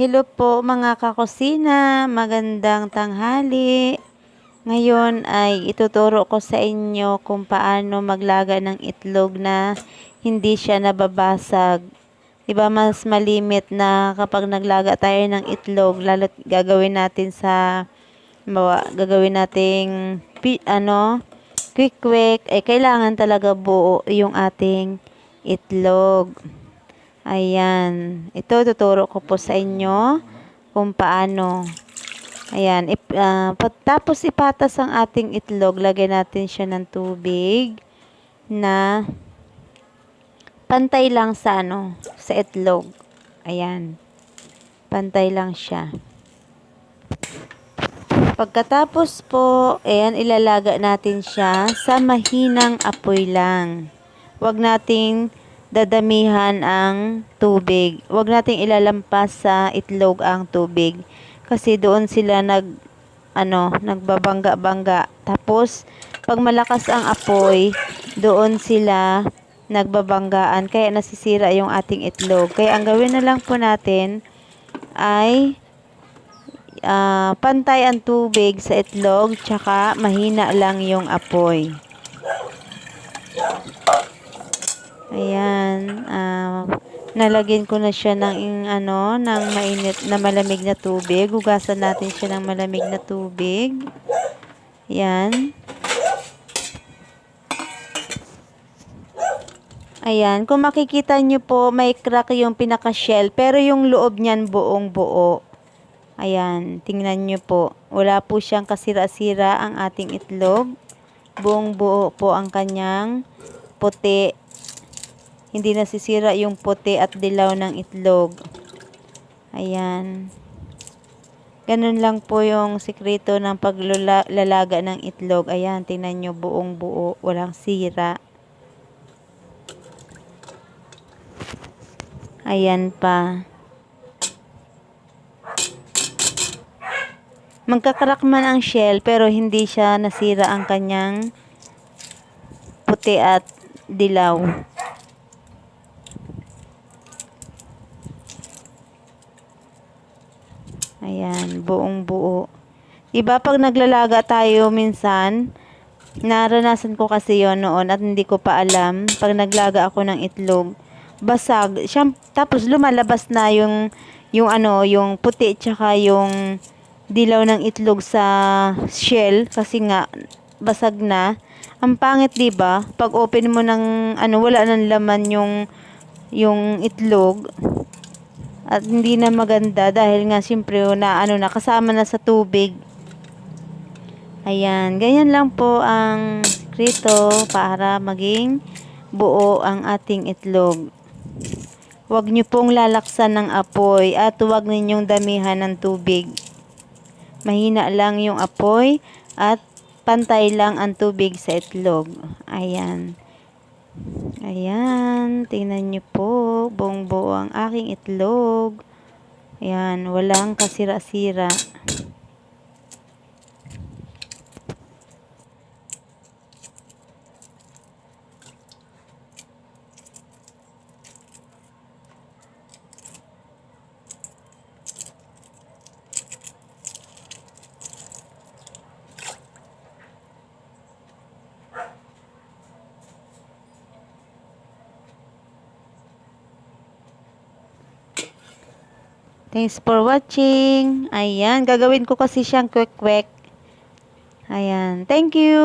Hello po mga kakusina, magandang tanghali. Ngayon ay ituturo ko sa inyo kung paano maglaga ng itlog na hindi siya nababasag. Diba mas malimit na kapag naglaga tayo ng itlog, lalo't gagawin natin sa bawa, gagawin nating ano, quick quick, eh kailangan talaga buo yung ating itlog. Ayan. Ito, tuturo ko po sa inyo kung paano. Ayan. Ip, ah, pat- tapos ipatas ang ating itlog. Lagyan natin siya ng tubig na pantay lang sa ano, sa itlog. Ayan. Pantay lang siya. Pagkatapos po, ayan, ilalaga natin siya sa mahinang apoy lang. Huwag nating dadamihan ang tubig. Huwag nating ilalampas sa itlog ang tubig. Kasi doon sila nag, ano, nagbabangga-bangga. Tapos, pag malakas ang apoy, doon sila nagbabanggaan. Kaya nasisira yung ating itlog. Kaya ang gawin na lang po natin ay ah, pantay ang tubig sa itlog, tsaka mahina lang yung apoy. Ayan, ah, nalagyan ko na siya ng ano, ng mainit na malamig na tubig. Hugasan natin siya ng malamig na tubig. Ayan. Ayan, kung makikita nyo po, may crack yung pinaka-shell, pero yung loob niyan buong buo. Ayan, tingnan nyo po. Wala po siyang kasira-sira ang ating itlog. Buong buo po ang kanyang puti. Hindi nasisira yung puti at dilaw ng itlog. Ayan. Ganun lang po yung sikreto ng paglalaga ng itlog. Ayan, tingnan nyo buong buo. Walang sira. Ayan pa. Magkakarak man ang shell pero hindi siya nasira ang kanyang puti at dilaw. Ayan, buong buo. Diba pag naglalaga tayo minsan, naranasan ko kasi yon noon at hindi ko pa alam, pag naglaga ako ng itlog, basag, siyam, tapos lumalabas na yung, yung ano, yung puti tsaka yung dilaw ng itlog sa shell kasi nga basag na. Ang pangit 'di ba? Pag open mo ng ano wala nang laman yung yung itlog at hindi na maganda dahil nga siyempre na ano na kasama na sa tubig. Ayan, ganyan lang po ang krito para maging buo ang ating itlog. Huwag nyo pong lalaksan ng apoy at huwag ninyong damihan ng tubig. Mahina lang yung apoy at pantay lang ang tubig sa itlog. Ayan. Ayan, tingnan nyo po, buong buo ang aking itlog. Ayan, walang kasira-sira. Thanks for watching. Ayan, gagawin ko kasi siyang quick-quick. Ayan, thank you.